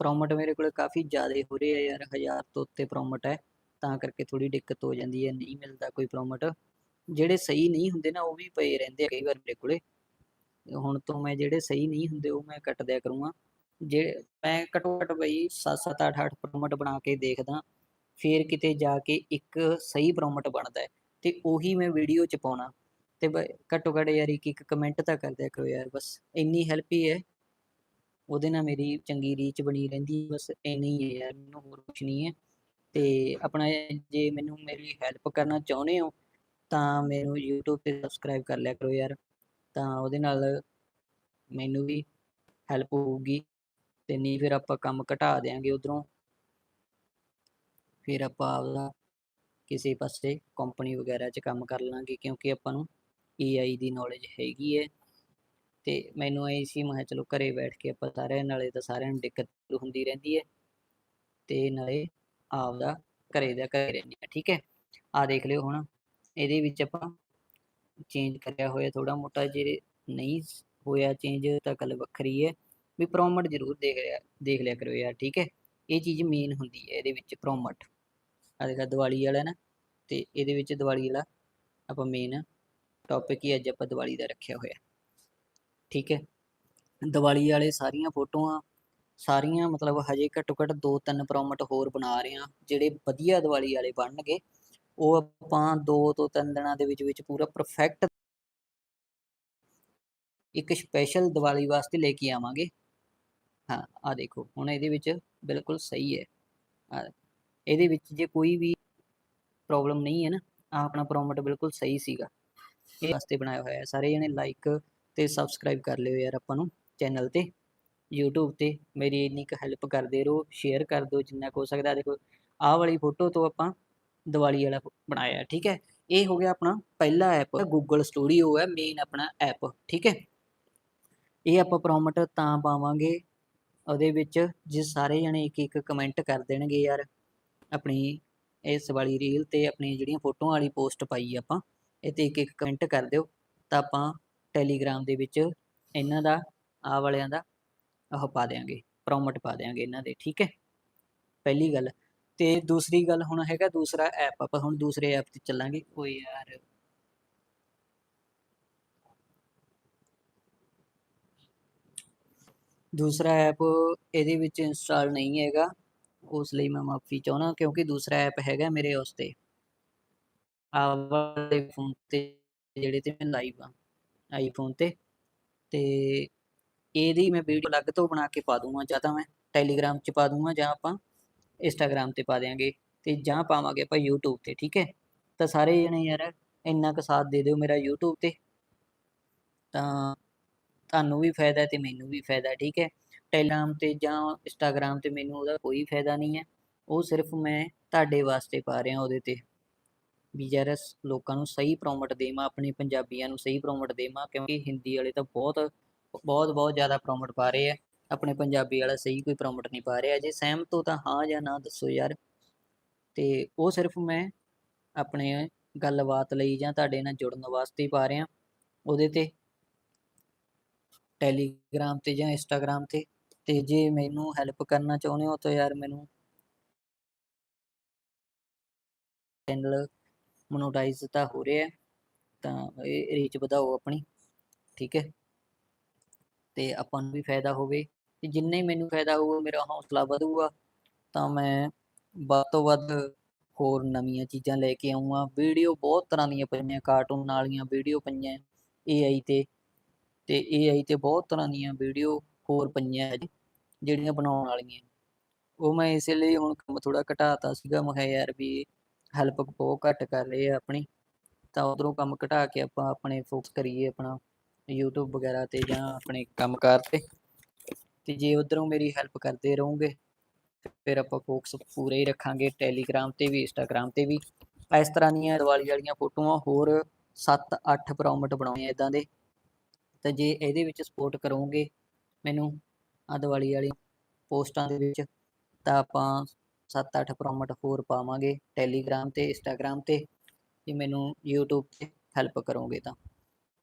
ਪ੍ਰੋਮਟ ਮੇਰੇ ਕੋਲ ਕਾਫੀ ਜ਼ਿਆਦਾ ਹੋ ਰਹੇ ਆ ਯਾਰ, ਹਜ਼ਾਰ ਤੋਂ ਉੱਤੇ ਪ੍ਰੋਮਟ ਹੈ। ਤਾਂ ਕਰਕੇ ਥੋੜੀ ਦਿੱਕਤ ਹੋ ਜਾਂਦੀ ਹੈ, ਨਹੀਂ ਮਿਲਦਾ ਕੋਈ ਪ੍ਰੋਮਟ ਜਿਹੜੇ ਸਹੀ ਨਹੀਂ ਹੁੰਦੇ ਨਾ, ਉਹ ਵੀ ਪਏ ਰਹਿੰਦੇ ਆ ਕਈ ਵਾਰ ਮੇਰੇ ਕੋਲੇ। ਹੁਣ ਤੋਂ ਮੈਂ ਜਿਹੜੇ ਸਹੀ ਨਹੀਂ ਹੁੰਦੇ, ਉਹ ਮੈਂ ਕੱਟ ਦਿਆ ਕਰੂੰਗਾ। ਜੇ ਮੈਂ ਘਟੋ ਘਟ ਬਈ 7-7 8-8 ਪ੍ਰੋਮਟ ਬਣਾ ਕੇ ਦੇਖਦਾ, ਫਿਰ ਕਿਤੇ ਜਾ ਕੇ ਇੱਕ ਸਹੀ ਪ੍ਰੋਮਟ ਬਣਦਾ ਹੈ, ਤੇ ਉਹੀ ਮੈਂ ਵੀਡੀਓ ਚ ਪਾਉਣਾ। ਤੇ ਘਟੋ ਘਟ ਯਾਰ ਇੱਕ ਇੱਕ ਕਮੈਂਟ ਤਾਂ ਕਰ ਦਿਆ ਕਰੋ ਯਾਰ, ਬਸ। ਇੰਨੀ ਹੈਲਪ ਹੀ ਹੈ। ਉਹਦੇ ਨਾਲ ਮੇਰੀ ਚੰਗੀ ਰੀਚ ਬਣੀ ਰਹਿੰਦੀ, ਬਸ ਇੰਨੀ ਹੀ ਹੈ ਯਾਰ, ਮੈਨੂੰ ਹੋਰ ਕੁਝ ਨਹੀਂ ਹੈ। ਤੇ ਆਪਣਾ ਜੇ ਮੈਨੂੰ ਮੇਰੀ ਹੈਲਪ ਕਰਨਾ ਚਾਹੁੰਦੇ ਹੋ, ਤਾਂ ਮੈਨੂੰ YouTube ਤੇ ਸਬਸਕ੍ਰਾਈਬ ਕਰ ਲਿਆ ਕਰੋ ਯਾਰ। ਤਾਂ ਉਹਦੇ ਨਾਲ ਮੈਨੂੰ ਵੀ ਹੈਲਪ ਹੋਊਗੀ ਤੇ ਨਹੀਂ ਫਿਰ ਆਪਾਂ ਕੰਮ ਘਟਾ ਦਿਆਂਗੇ ਉਧਰੋਂ। ਫਿਰ ਆਪਾਂ ਆਪਦਾ ਕਿਸੇ ਪਾਸੇ ਕੰਪਨੀ ਵਗੈਰਾ 'ਚ ਕੰਮ ਕਰ ਲਾਂਗੇ ਕਿਉਂਕਿ ਆਪਾਂ ਨੂੰ AI ਦੀ ਨੌਲੇਜ ਹੈਗੀ ਹੈ। ਤੇ ਮੈਨੂੰ ਇਹ ਸੀ, ਮੈਂ ਚਲੋ ਘਰੇ ਬੈਠ ਕੇ ਆਪਾਂ ਸਾਰਿਆਂ, ਨਾਲੇ ਤਾਂ ਸਾਰਿਆਂ ਨੂੰ ਦਿੱਕਤ ਹੁੰਦੀ ਰਹਿੰਦੀ ਹੈ। ਤੇ ਨਾਲੇ ਆਪਦਾ ਘਰੇ ਦਾ ਘਰੇ ਰਹਿੰਦੇ ਆ ਠੀਕ ਹੈ? ਆ ਦੇਖ ਲਿਓ ਹੁਣ, ਇਹਦੇ ਵਿੱਚ ਆਪਾਂ ਚੇਂਜ ਕਰਿਆ ਹੋਇਆ ਥੋੜਾ ਮੋਟਾ, ਜੇ ਨਹੀਂ ਹੋਇਆ ਚੇਂਜ ਤਾਂ ਗੱਲ ਵੱਖਰੀ ਹੈ, ਵੀ ਪ੍ਰੋਮਟ ਜ਼ਰੂਰ ਦੇਖ ਲਿਆ ਦੇਖ ਲਿਆ ਕਰੋ ਯਾਰ, ਠੀਕ ਹੈ? ਇਹ ਚੀਜ਼ ਮੇਨ ਹੁੰਦੀ ਹੈ ਇਹਦੇ ਵਿੱਚ ਪ੍ਰੋਮਟ ਆ ਦੇਖਾ ਦੀਵਾਲੀ ਵਾਲਾ ਨਾ, ਤੇ ਇਹਦੇ ਵਿੱਚ ਦੀਵਾਲੀ ਵਾਲਾ ਆਪਾਂ ਮੇਨ ਟੌਪਿਕ ਹੀ ਅੱਜ ਆਪਾਂ ਦੀਵਾਲੀ ਦਾ ਰੱਖਿਆ ਹੋਇਆ, ਠੀਕ ਹੈ? ਦੀਵਾਲੀ ਵਾਲੇ ਸਾਰੀਆਂ ਫੋਟੋਆਂ ਸਾਰੀਆਂ ਮਤਲਬ ਹਜੇ ਘੱਟੋ ਘੱਟ ਦੋ ਤਿੰਨ ਪ੍ਰੋਮਟ ਹੋਰ ਬਣਾ ਰਹੇ ਆ ਜਿਹੜੇ ਵਧੀਆ ਦੀਵਾਲੀ ਵਾਲੇ ਬਣਨਗੇ, ਉਹ ਆਪਾਂ ਦੋ ਤੋਂ ਤਿੰਨ ਦਿਨਾਂ ਦੇ ਵਿੱਚ ਵਿੱਚ ਪੂਰਾ ਪਰਫੈਕਟ ਇੱਕ ਸਪੈਸ਼ਲ ਦੀਵਾਲੀ ਵਾਸਤੇ ਲੈ ਕੇ ਆਵਾਂਗੇ। ਹਾਂ ਆ ਦੇਖੋ, ਹੁਣ ਇਹਦੇ ਵਿੱਚ ਬਿਲਕੁਲ ਸਹੀ ਹੈ। ਇਹਦੇ ਵਿੱਚ ਜੇ ਕੋਈ ਵੀ ਪ੍ਰੋਬਲਮ ਨਹੀਂ ਹੈ ਨਾ ਆ ਆਪਣਾ ਪ੍ਰੋਮਟ ਬਿਲਕੁਲ ਸਹੀ ਸੀਗਾ। ਇਹ ਵਾਸਤੇ ਬਣਾਇਆ ਹੋਇਆ ਹੈ। ਸਾਰੇ ਜਣੇ ਲਾਈਕ ਤੇ ਸਬਸਕ੍ਰਾਈਬ ਕਰ ਲਿਓ ਯਾਰ ਆਪਾਂ ਨੂੰ ਚੈਨਲ ਤੇ। YouTube ਤੇ ਮੇਰੀ ਇੰਨੀ ਕੁ ਹੈਲਪ ਕਰਦੇ ਰਹੋ ਸ਼ੇਅਰ ਕਰ ਦਿਓ ਜਿੰਨਾ ਕੁ ਹੋ ਸਕਦਾ। ਦੇਖੋ, ਆਹ ਵਾਲੀ ਫੋਟੋ ਤੋਂ ਆਪਾਂ ਦੀਵਾਲੀ ਵਾਲਾ ਬਣਾਇਆ, ਠੀਕ ਹੈ? ਇਹ ਹੋ ਗਿਆ ਆਪਣਾ ਪਹਿਲਾ ਐਪ ਗੂਗਲ ਸਟੂਡੀਓ ਹੈ ਮੇਨ ਆਪਣਾ ਐਪ ਠੀਕ ਹੈ? ਇਹ ਆਪਾਂ ਪ੍ਰੋਮਟ ਤਾਂ ਪਾਵਾਂਗੇ, ਉਹਦੇ ਵਿੱਚ ਜੇ ਸਾਰੇ ਜਣੇ ਇੱਕ ਇੱਕ ਕਮੈਂਟ ਕਰ ਦੇਣਗੇ ਯਾਰ, ਆਪਣੀ ਇਸ ਵਾਲੀ ਰੀਲ ਤੇ ਆਪਣੀ ਜਿਹੜੀਆਂ ਫੋਟੋਆਂ ਵਾਲੀ ਪੋਸਟ ਪਾਈ ਆਪਾਂ ਇਹ ਤੇ ਇੱਕ ਇੱਕ ਕਮੈਂਟ ਕਰ ਦਿਓ, ਤਾਂ ਆਪਾਂ ਟੈਲੀਗ੍ਰਾਮ ਦੇ ਵਿੱਚ ਇਹਨਾਂ ਦਾ ਆ ਵਾਲਿਆਂ ਦਾ ਉਹ ਪਾ ਦੇਾਂਗੇ ਪ੍ਰੋਮਟ ਪਾ ਦੇਾਂਗੇ ਇਹਨਾਂ ਦੇ, ਠੀਕ ਹੈ? ਪਹਿਲੀ ਗੱਲ। ਤੇ ਦੂਸਰੀ ਗੱਲ ਹੁਣ ਹੈਗਾ ਦੂਸਰਾ ਐਪ ਆਪਾਂ ਹੁਣ ਦੂਸਰੇ ਐਪ ਤੇ ਚੱਲਾਂਗੇ। ਓਏ ਯਾਰ। ਦੂਸਰਾ ਐਪ ਇਹਦੇ ਵਿੱਚ ਇੰਸਟਾਲ ਨਹੀਂ ਹੈਗਾ। ਉਸ ਲਈ ਮੈਂ ਮਾਫੀ ਚਾਹੁੰਦਾ ਕਿਉਂਕਿ ਦੂਸਰਾ ਐਪ ਹੈਗਾ ਮੇਰੇ ਉਸ ਤੇ। ਆ ਵਾਲੇ ਫੋਨ ਤੇ, ਜਿਹੜੇ ਤੇ ਮੈਂ ਲਾਈਵ ਆ ਆਈਫੋਨ ਤੇ। ਤੇ ਇਹਦੀ ਮੈਂ ਵੀਡੀਓ ਅਲੱਗ ਤੋਂ ਬਣਾ ਕੇ ਪਾ ਦੂੰਗਾ, ਜਾਂ ਤਾਂ ਮੈਂ ਟੈਲੀਗ੍ਰਾਮ 'ਚ ਪਾ ਦੂੰਗਾ, ਜਾਂ ਆਪਾਂ ਇੰਸਟਾਗ੍ਰਾਮ ਤੇ ਪਾ ਦਿਆਂਗੇ ਤੇ ਜਾਂ ਪਾਵਾਂਗੇ ਆਪਾਂ YouTube ਤੇ, ਠੀਕ ਹੈ? ਤਾਂ ਸਾਰੇ ਜਣੇ ਯਾਰ ਇੰਨਾ ਕੁ ਸਾਥ ਦੇ ਦਿਓ ਮੇਰਾ YouTube ਤੇ। ਤਾਂ ਤੁਹਾਨੂੰ ਵੀ ਫਾਇਦਾ ਹੈ ਤੇ ਮੈਨੂੰ ਵੀ ਫਾਇਦਾ, ਠੀਕ ਹੈ? ਟੈਲੀਗ੍ਰਾਮ ਤੇ ਜਾਂ ਇੰਸਟਾਗ੍ਰਾਮ ਤੇ ਮੈਨੂੰ ਉਹਦਾ ਕੋਈ ਫਾਇਦਾ ਨਹੀਂ ਹੈ। ਉਹ ਸਿਰਫ ਮੈਂ ਤੁਹਾਡੇ ਵਾਸਤੇ ਪਾ ਰਿਹਾ ਉਹਦੇ ਤੇ। ਵੀ ਯਾਰ ਲੋਕਾਂ ਨੂੰ ਸਹੀ ਪ੍ਰੋਮੋਟ ਦੇਵਾਂ, ਆਪਣੇ ਪੰਜਾਬੀਆਂ ਨੂੰ ਸਹੀ ਪ੍ਰੋਮੋਟ ਦੇਵਾਂ, ਕਿਉਂਕਿ ਹਿੰਦੀ ਵਾਲੇ ਤਾਂ ਬਹੁਤ ਬਹੁਤ ਬਹੁਤ ਜ਼ਿਆਦਾ ਪ੍ਰੋਮੋਟ ਪਾ ਰਹੇ ਆ। ਆਪਣੇ ਪੰਜਾਬੀ ਵਾਲਾ ਸਹੀ ਕੋਈ ਪ੍ਰੋਮੋਟ ਨਹੀਂ ਪਾ ਰਿਹਾ। ਜੇ ਸਹਿਮਤ ਹੋ ਤਾਂ ਹਾਂ ਜਾਂ ਨਾ ਦੱਸੋ ਯਾਰ। ਤੇ ਉਹ ਸਿਰਫ ਮੈਂ ਆਪਣੇ ਗੱਲਬਾਤ ਲਈ ਜਾਂ ਤੁਹਾਡੇ ਨਾਲ ਜੁੜਨ ਵਾਸਤੇ ਪਾ ਰਿਹਾ। ਉਹਦੇ ਤੇ ਟੈਲੀਗ੍ਰਾਮ ਤੇ ਜਾਂ ਇੰਸਟਾਗ੍ਰਾਮ ਤੇ। ਤੇ ਜੇ ਮੈਨੂੰ ਹੈਲਪ ਕਰਨਾ ਚਾਹੁੰਦੇ ਹੋ ਤਾਂ ਯਾਰ ਮੈਨੂੰ ਚੈਨਲ ਮੋਨੋਟਾਈਜ਼ ਤਾਂ ਹੋ ਰਿਹਾ ਤਾਂ ਇਹ ਰੀਚ ਵਧਾਓ ਆਪਣੀ। ਠੀਕ ਹੈ। ਤੇ ਆਪਾਂ ਨੂੰ ਵੀ ਫਾਇਦਾ ਹੋਵੇ ਤੇ ਜਿੰਨੇ ਮੈਨੂੰ ਫਾਇਦਾ ਹੋਊਗਾ, ਮੇਰਾ ਹੌਸਲਾ ਵਧੂਗਾ, ਤਾਂ ਮੈਂ ਵੱਧ ਤੋਂ ਵੱਧ ਹੋਰ ਨਵੀਆਂ ਚੀਜ਼ਾਂ ਲੈ ਕੇ ਆਉਂਗਾ ਵੀਡੀਓ ਬਹੁਤ ਤਰ੍ਹਾਂ ਦੀਆਂ ਪਈਆਂ, ਕਾਰਟੂਨ ਵਾਲੀਆਂ ਵੀਡੀਓ ਪਈਆਂ AI ਤੇ ਤੇ AI ਤੇ ਬਹੁਤ ਤਰ੍ਹਾਂ ਦੀਆਂ ਵੀਡੀਓ ਹੋਰ ਪਈਆਂ ਜਿਹੜੀਆਂ ਬਣਾਉਣ ਵਾਲੀਆਂ। ਉਹ ਮੈਂ ਇਸੇ ਲਈ ਹੁਣ ਕੰਮ ਥੋੜਾ ਘਟਾਤਾ ਸੀਗਾ, ਮੈਂ ਕਿਹਾ ਯਾਰ ਵੀ ਹੈਲਪ ਬਹੁਤ ਘੱਟ ਕਰ ਰਹੇ ਆ ਆਪਣੀ, ਤਾਂ ਉਧਰੋਂ ਕੰਮ ਘਟਾ ਕੇ ਆਪਾਂ ਆਪਣੇ ਫੋਕਸ ਕਰੀਏ ਆਪਣਾ। YouTube ਵਗੈਰਾ ਤੇ ਜਾਂ ਆਪਣੇ ਕੰਮਕਾਰ ਤੇ। ਤੇ ਜੇ ਉਧਰੋਂ ਮੇਰੀ ਹੈਲਪ ਕਰਦੇ ਰਹੋਗੇ, ਫਿਰ ਆਪਾਂ ਫੋਕਸ ਪੂਰੇ ਹੀ ਰੱਖਾਂਗੇ। ਟੈਲੀਗ੍ਰਾਮ ਤੇ ਵੀ ਇੰਸਟਾਗ੍ਰਾਮ ਤੇ ਵੀ। ਇਸ ਤਰ੍ਹਾਂ ਦੀਆਂ ਦੀਵਾਲੀ ਵਾਲੀਆਂ ਫੋਟੋਆਂ ਹੋਰ 7-8 ਪ੍ਰੋਮਟ ਬਣਾਉਣੇ ਇਦਾਂ ਦੇ। ਤਾਂ ਜੇ ਇਹਦੇ ਵਿੱਚ ਸਪੋਰਟ ਕਰੋਗੇ ਮੈਨੂੰ ਆ ਦੀਵਾਲੀ ਵਾਲੀ ਪੋਸਟਾਂ ਦੇ ਵਿੱਚ, ਤਾਂ ਆਪਾਂ 7-8 ਪ੍ਰੋਮਟ ਹੋਰ ਪਾਵਾਂਗੇ ਟੈਲੀਗ੍ਰਾਮ ਤੇ ਇੰਸਟਾਗ੍ਰਾਮ ਤੇ। ਜੇ ਮੈਨੂੰ YouTube ਤੇ ਹੈਲਪ ਕਰੋਗੇ ਤਾਂ।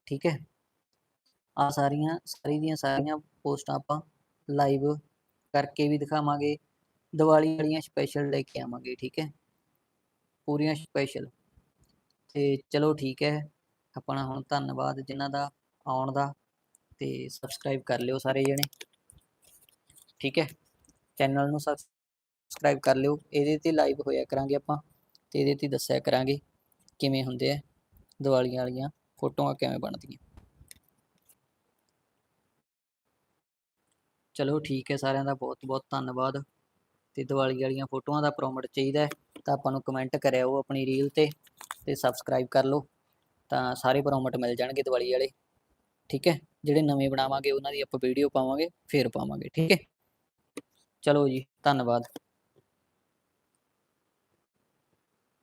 ਠੀਕ ਹੈ? ਆ ਸਾਰੀਆਂ, ਸਾਰੀ ਦੀਆਂ ਸਾਰੀਆਂ ਪੋਸਟਾਂ ਆਪਾਂ ਲਾਈਵ ਕਰਕੇ ਵੀ ਦਿਖਾਵਾਂਗੇ। ਦੀਵਾਲੀ ਵਾਲੀਆਂ ਸਪੈਸ਼ਲ ਲੈ ਕੇ ਆਵਾਂਗੇ, ਠੀਕ ਹੈ? ਪੂਰੀਆਂ ਸਪੈਸ਼ਲ ਤੇ ਚਲੋ ਠੀਕ ਹੈ, ਆਪਣਾ ਹੁਣ ਧੰਨਵਾਦ ਜਿਨ੍ਹਾਂ ਦਾ ਆਉਣ ਦਾ ਤੇ ਸਬਸਕ੍ਰਾਈਬ ਕਰ ਲਿਓ ਸਾਰੇ ਜਣੇ। ਠੀਕ ਹੈ? ਚੈਨਲ ਨੂੰ ਸਬਸਕ੍ਰਾਈਬ ਕਰ ਲਿਓ। ਇਹਦੇ ਤੇ ਲਾਈਵ ਹੋਇਆ ਕਰਾਂਗੇ ਆਪਾਂ ਤੇ ਇਹਦੇ ਤੇ ਦੱਸਿਆ ਕਰਾਂਗੇ ਕਿਵੇਂ ਹੁੰਦੇ ਆ ਦੀਵਾਲੀਆਂ ਵਾਲੀਆਂ ਫੋਟੋਆਂ ਕਿਵੇਂ ਬਣਦੀਆਂ। ਚਲੋ ਠੀਕ ਹੈ ਸਾਰਿਆਂ ਦਾ ਬਹੁਤ ਬਹੁਤ ਧੰਨਵਾਦ। ਤੇ ਦੀਵਾਲੀ ਵਾਲੀਆਂ ਫੋਟੋਆਂ ਦਾ ਪ੍ਰੋਮਟ ਚਾਹੀਦਾ ਤਾਂ ਆਪਾਂ ਨੂੰ ਕਮੈਂਟ ਕਰਿਓ ਆਪਣੀ ਰੀਲ ਤੇ ਤੇ ਸਬਸਕ੍ਰਾਈਬ ਕਰ ਲਓ, ਤਾਂ ਸਾਰੇ ਪ੍ਰੋਮਟ ਮਿਲ ਜਾਣਗੇ ਦੀਵਾਲੀ ਵਾਲੇ। ਠੀਕ ਹੈ, ਜਿਹੜੇ ਨਵੇਂ ਬਣਾਵਾਂਗੇ ਉਹਨਾਂ ਦੀ ਆਪਾਂ ਵੀਡੀਓ ਪਾਵਾਂਗੇ, ਫੇਰ ਪਾਵਾਂਗੇ। ਠੀਕ ਹੈ। ਚਲੋ ਜੀ, ਧੰਨਵਾਦ।